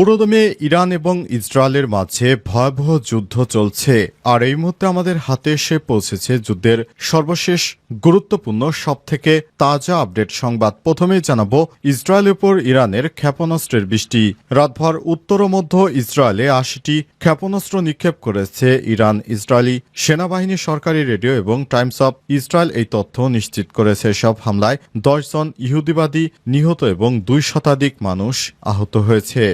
পুরোদমে ইরান এবং ইসরায়েলের মাঝে ভয়াবহ যুদ্ধ চলছে, আর এই মুহূর্তে আমাদের হাতে এসে পৌঁছেছে যুদ্ধের সর্বশেষ গুরুত্বপূর্ণ, সবথেকে তাজা আপডেট সংবাদ। প্রথমেই জানাব, ইসরায়েলের উপর ইরানের ক্ষেপণাস্ত্রের বৃষ্টি। রাতভর উত্তর ও মধ্য ইসরায়েলে আশিটি ক্ষেপণাস্ত্র নিক্ষেপ করেছে ইরান ইসরায়েলি সেনাবাহিনী, সরকারি রেডিও এবং টাইমস অব ইসরায়েল এই তথ্য নিশ্চিত করেছে। সব হামলায় দশজন ইহুদিবাদী নিহত এবং দুই শতাধিক মানুষ আহত হয়েছে।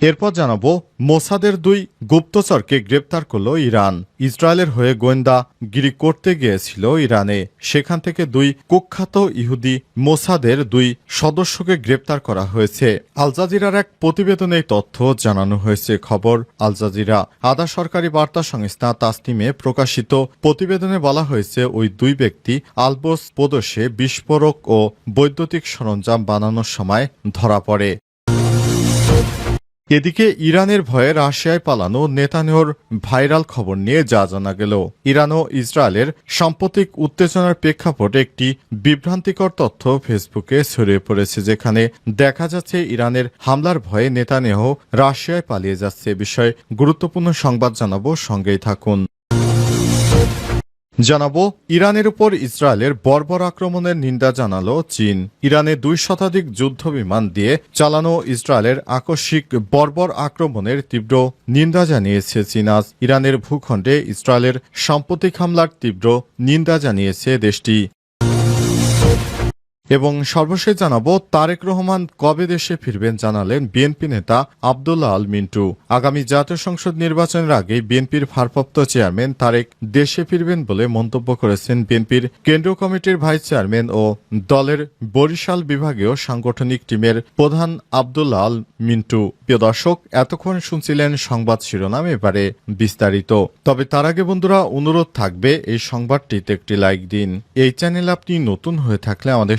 এরপর জানাব, মোসাদের দুই গুপ্তচরকে গ্রেপ্তার করল ইরান। ইসরায়েলের হয়ে গোয়েন্দা গিরি করতে গিয়েছিল ইরানে। সেখান থেকে দুই কুখ্যাত ইহুদি মোসাদের দুই সদস্যকে গ্রেপ্তার করা হয়েছে। আলজাজিরার এক প্রতিবেদনে তথ্য জানানো হয়েছে। খবর আলজাজিরা আধা সরকারি বার্তা সংস্থা তাসনিমে প্রকাশিত প্রতিবেদনে বলা হয়েছে, ওই দুই ব্যক্তি আলবোস প্রদেশে বিস্ফোরক ও বৈদ্যুতিক সরঞ্জাম বানানোর সময় ধরা পড়ে। এদিকে ইরানের ভয়ে রাশিয়ায় পালানো নেতানিয়র ভাইরাল খবর নিয়ে যা জানা গেল। ইরান ও ইসরায়েলের সাম্প্রতিক উত্তেজনার প্রেক্ষাপটে একটি বিভ্রান্তিকর তথ্য ফেসবুকে ছড়িয়ে পড়েছে, যেখানে দেখা যাচ্ছে ইরানের হামলার ভয়ে নেতানেহ রাশিয়ায় পালিয়ে যাচ্ছে। বিষয়ে গুরুত্বপূর্ণ সংবাদ জানাব, সঙ্গেই থাকুন। জানাব, ইরানের উপর ইসরায়েলের বর্বর আক্রমণের নিন্দা জানালো চীন। ইরানে দুই শতাধিক যুদ্ধ বিমান দিয়ে চালানো ইসরায়েলের আকস্মিক বর্বর আক্রমণের তীব্র নিন্দা জানিয়েছে চীন। আজ ইরানের ভূখণ্ডে ইসরায়েলের সাম্প্রতিক হামলার তীব্র নিন্দা জানিয়েছে দেশটি। এবং সর্বশেষ জানাব, তারেক রহমান কবে দেশে ফিরবেন জানালেন বিএনপি নেতা আবদুল্লাহ আল মিন্টু। আগামী জাতীয় সংসদ নির্বাচনের আগে বিএনপির ভারপ্রাপ্ত চেয়ারম্যান তারেক দেশে ফিরবেন বলে মন্তব্য করেছেন বিএনপির কেন্দ্রীয় কমিটির ভাইস চেয়ারম্যান ও দলের বরিশাল বিভাগীয় সাংগঠনিক টিমের প্রধান আবদুল্লাহ আল মিন্টু। প্রিয় দর্শক, এতক্ষণ শুনছিলেন সংবাদ শিরোনাম, এবারে বিস্তারিত। তবে তার আগে বন্ধুরা, অনুরোধ থাকবে, এই সংবাদটিতে একটি লাইক দিন। এই চ্যানেল আপনি নতুন হয়ে থাকলে আমাদের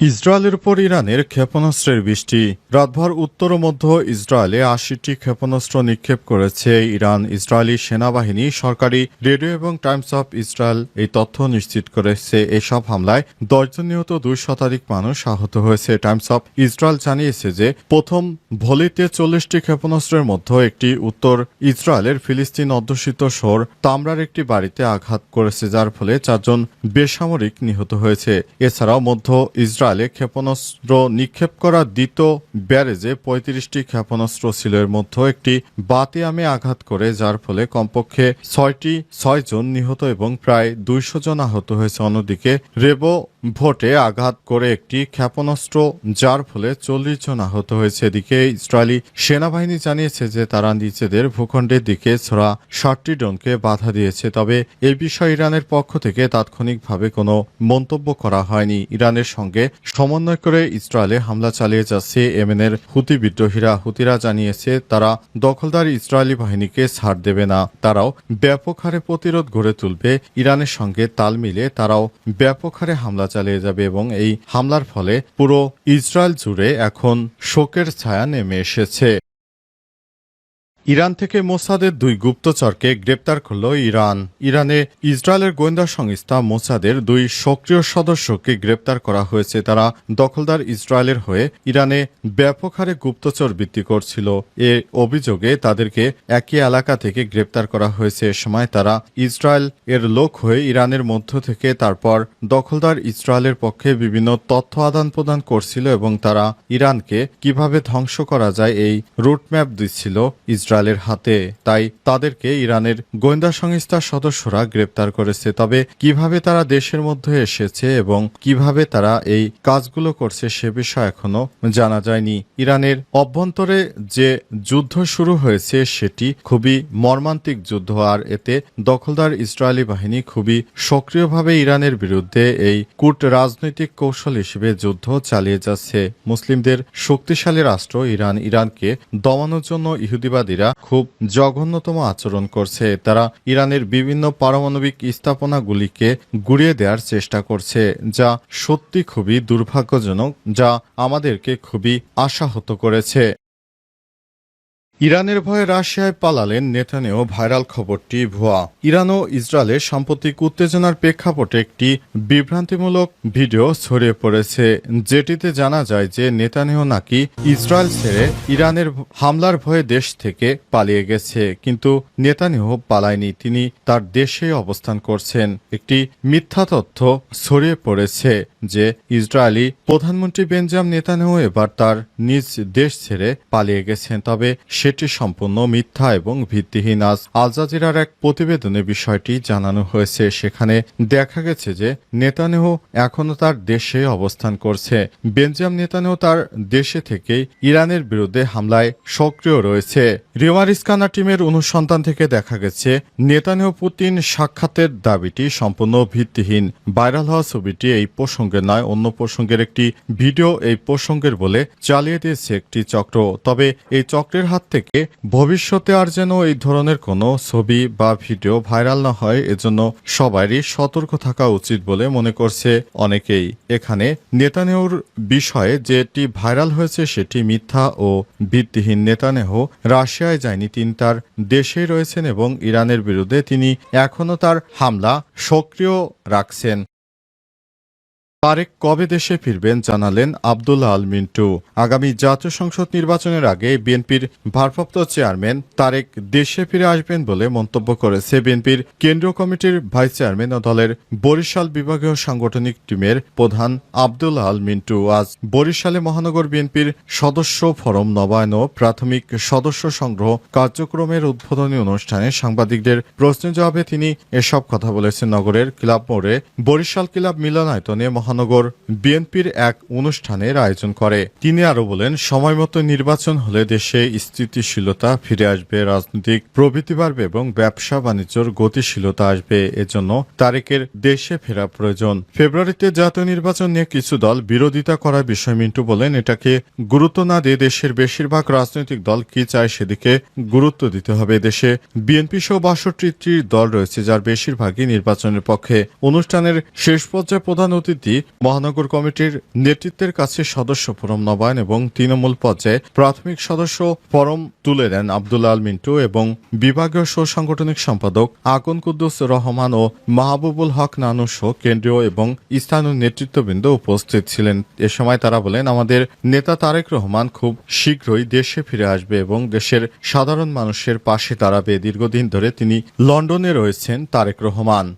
ইসরায়েলের উপর ইরানের ক্ষেপণাস্ত্রের বৃষ্টি। রাতভর উত্তর ও মধ্য ইসরায়েলে আশিটি ক্ষেপণাস্ত্র নিক্ষেপ করেছে ইরান। ইসরায়েলি সেনাবাহিনী, সরকারি রেডিও এবং টাইমস অফ ইসরায়েল এই তথ্য নিশ্চিত করেছে। এসব হামলায় দশজন নিহত, দুই শতাধিক মানুষ আহত হয়েছে। টাইমস অফ ইসরায়েল জানিয়েছে যে, প্রথম ভলিতে চল্লিশটি ক্ষেপণাস্ত্রের মধ্যে একটি উত্তর ইসরায়েলের ফিলিস্তিন অধ্যুষিত শহর তামরার একটি বাড়িতে আঘাত করেছে, যার ফলে চারজন বেসামরিক নিহত হয়েছে। এছাড়াও মধ্য ইসরায়েলে ক্ষেপণাস্ত্র নিক্ষেপ করা দ্বিতীয় ব্যারেজে পঁয়ত্রিশটি ক্ষেপণাস্ত্র ছিল। এর মধ্যে একটি বাতিয়ামে আঘাত করে, যার ফলে কমপক্ষে ছয়টি, ছয়জন নিহত এবং প্রায় দুইশো জন আহত হয়েছে। অন্যদিকে রেবো ভোটে আঘাত করে একটি ক্ষেপণাস্ত্র, যার ফলে চল্লিশ জন আহত হয়েছে। এদিকে ইসরায়েলি সেনাবাহিনী জানিয়েছে যে তারা নিজেদের ভূখণ্ডের দিকে ছড়া ষাটটি ড্রোনকে বাধা দিয়েছে, তবে এই বিষয়ে ইরানের পক্ষ থেকে তাৎক্ষণিকভাবে কোনো মন্তব্য করা হয়নি। ইরানের সঙ্গে সমন্বয় করে ইসরায়েলে হামলা চালিয়ে যাচ্ছে এমেনের হুতি বিদ্রোহীরা। হুতিরা জানিয়েছে, তারা দখলদার ইসরায়েলি বাহিনীকে ছাড় দেবে না। তারাও ব্যাপক হারে প্রতিরোধ গড়ে তুলবে। ইরানের সঙ্গে তাল মিলে তারাও ব্যাপক হারে হামলা চালিয়ে যাবে এবং এই হামলার ফলে পুরো ইসরায়েল জুড়ে এখন শোকের ছায়া নেমে এসেছে। ইরান থেকে মোসাদের দুই গুপ্তচরকে গ্রেপ্তার করল ইরান। ইরানে ইসরায়েলের গোয়েন্দা সংস্থা মোসাদের দুই সক্রিয় সদস্যকে গ্রেপ্তার করা হয়েছে। তারা দখলদার ইসরায়েলের হয়ে ইরানে ব্যাপক হারে গুপ্তচর বৃত্তি করছিল। এ অভিযোগে তাদেরকে একই এলাকা থেকে গ্রেপ্তার করা হয়েছে। এ সময় তারা ইসরায়েল এর লোক হয়ে ইরানের মধ্য থেকে তারপর দখলদার ইসরায়েলের পক্ষে বিভিন্ন তথ্য আদান প্রদান করছিল এবং তারা ইরানকে কীভাবে ধ্বংস করা যায় এই রুটম্যাপ দিচ্ছিল ইসরায়েল ইসরায়েলের হাতে। তাই তাদেরকে ইরানের গোয়েন্দা সংস্থার সদস্যরা গ্রেপ্তার করেছে। তবে কীভাবে তারা দেশের মধ্যে এসেছে এবং কীভাবে তারা এই কাজগুলো করছে সে বিষয় এখনও জানা যায়নি। ইরানের অভ্যন্তরে যে যুদ্ধ শুরু হয়েছে সেটি খুবই মর্মান্তিক যুদ্ধ, আর এতে দখলদার ইসরায়েলি বাহিনী খুবই সক্রিয়ভাবে ইরানের বিরুদ্ধে এই কূট রাজনৈতিক কৌশল হিসেবে যুদ্ধ চালিয়ে যাচ্ছে। মুসলিমদের শক্তিশালী রাষ্ট্র ইরান, ইরানকে দমানোর জন্য ইহুদিবাদীরা খুব জঘন্যতম আচরণ করছে। তারা ইরানের বিভিন্ন পারমাণবিক স্থাপনাগুলিকে গুড়িয়ে দেওয়ার চেষ্টা করছে, যা সত্যি খুবই দুর্ভাগ্যজনক, যা আমাদেরকে খুবই আশাহত করেছে। ইরানের ভয়ে রাশিয়ায় পালালেন নেতানেও ভাইরাল খবরটি ভুয়া। ইরান ও ইসরায়েলের সাম্প্রতিক উত্তেজনার প্রেক্ষাপটে একটি বিভ্রান্তিমূলক ভিডিও ছড়িয়ে পড়েছে, যেটিতে জানা যায় যে নেতানেহ নাকি ইসরায়েল ছেড়ে ইরানের হামলার ভয়ে দেশ থেকে পালিয়ে গেছে, কিন্তু নেতানেহ পালায়নি। তিনি তার দেশে অবস্থান করছেন। একটি মিথ্যা তথ্য ছড়িয়ে পড়েছে। যে ইসরায়েলি প্রধানমন্ত্রী বেঞ্জাম নেতানেহ এবার তার নিজ দেশ ছেড়ে পালিয়ে গেছেন। তবে সেটি সম্পূর্ণ মিথ্যা এবং ভিত্তিহীন। আজ আল জাজিরার এক প্রতিবেদনে বিষয়টি জানানো হয়েছে। সেখানে দেখা গেছে যে নেতানেহ এখনও তার দেশে অবস্থান করছে। বেঞ্জাম নেতানেহ তার দেশে থেকেই ইরানের বিরুদ্ধে হামলায় সক্রিয় রয়েছে। রিওয়ার ইস্কানা টিমের অনুসন্ধান থেকে দেখা গেছে নেতানেহ পুতিন সাক্ষাতের দাবিটি সম্পূর্ণ ভিত্তিহীন। ভাইরাল হওয়া ছবিটি এই প্রসঙ্গের নয়, অন্য প্রসঙ্গের একটি ভিডিও এই প্রসঙ্গের বলে চালিয়ে দিয়েছে একটি চক্র। তবে এই চক্রের হাত থেকে ভবিষ্যতে আর যেন এই ধরনের কোনো ছবি বা ভিডিও ভাইরাল না হয়, এজন্য সবারই সতর্ক থাকা উচিত বলে মনে করছে অনেকেই। এখানে নেতানেহুর বিষয়ে যেটি ভাইরাল হয়েছে সেটি মিথ্যা ও ভিত্তিহীন। নেতানেহ রাশিয়ায় যায়নি, তিনি তার দেশেই রয়েছেন এবং ইরানের বিরুদ্ধে তিনি এখনও তার হামলা সক্রিয় রাখছেন। তারেক কবে দেশে ফিরবেন জানালেন আবদুল্লাহ আল মিন্টু। আগামী জাতীয় সংসদ নির্বাচনের আগে বিএনপির ভারপ্রাপ্ত চেয়ারম্যান তারেক দেশে ফিরে আসবেন বলে মন্তব্য করেছে বিএনপির কেন্দ্রীয় কমিটির ভাইস চেয়ারম্যান ও দলের বরিশাল বিভাগীয় সাংগঠনিক টিমের প্রধান আবদুল্লাহ আল মিন্টু। আজ বরিশালে মহানগর বিএনপির সদস্য ফরম নবায়ন ও প্রাথমিক সদস্য সংগ্রহ কার্যক্রমের উদ্বোধনী অনুষ্ঠানে সাংবাদিকদের প্রশ্নের জবাবে তিনি এসব কথা বলেছেন। নগরের ক্লাব মোড়ে বরিশাল ক্লাব মিলনায়তনে মহানগর বিএনপির এক অনুষ্ঠানের আয়োজন করে। তিনি আরও বলেন সময় মতো নির্বাচন হলে দেশে স্থিতিশীলতা ফিরে আসবে, রাজনৈতিক প্রবৃত্তি বাড়বে এবং ব্যবসা বাণিজ্যর গতিশীলতা আসবে। এজন্য তারেকের দেশে ফেরা প্রয়োজন। ফেব্রুয়ারিতে জাতীয় নির্বাচন নিয়ে কিছু দল বিরোধিতা করার বিষয় মিন্টু বলেন, এটাকে গুরুত্ব না দিয়ে দেশের বেশিরভাগ রাজনৈতিক দল কি চায় সেদিকে গুরুত্ব দিতে হবে। দেশে বিএনপি সহ বাষট্টিটি দল রয়েছে, যার বেশিরভাগই নির্বাচনের পক্ষে। অনুষ্ঠানের শেষ পর্যায়ে প্রধান অতিথি মহানগর কমিটির নেতৃত্বের কাছে সদস্য ফোরাম নবায়ন এবং তৃণমূল পর্যায়ে প্রাথমিক সদস্য ফরম তুলে দেন আবদুল্লাহ আল মিন্টু এবং বিভাগীয় সহ সাংগঠনিক সম্পাদক আকুন কুদ্দুস রহমান ও মাহবুবুল হক নানু সহ কেন্দ্রীয় এবং স্থানীয় নেতৃত্ববৃন্দ উপস্থিত ছিলেন। এ সময় তারা বলেন, আমাদের নেতা তারেক রহমান খুব শীঘ্রই দেশে ফিরে আসবে এবং দেশের সাধারণ মানুষের পাশে দাঁড়াবে। দীর্ঘদিন ধরে তিনি লন্ডনে রয়েছেন তারেক রহমান।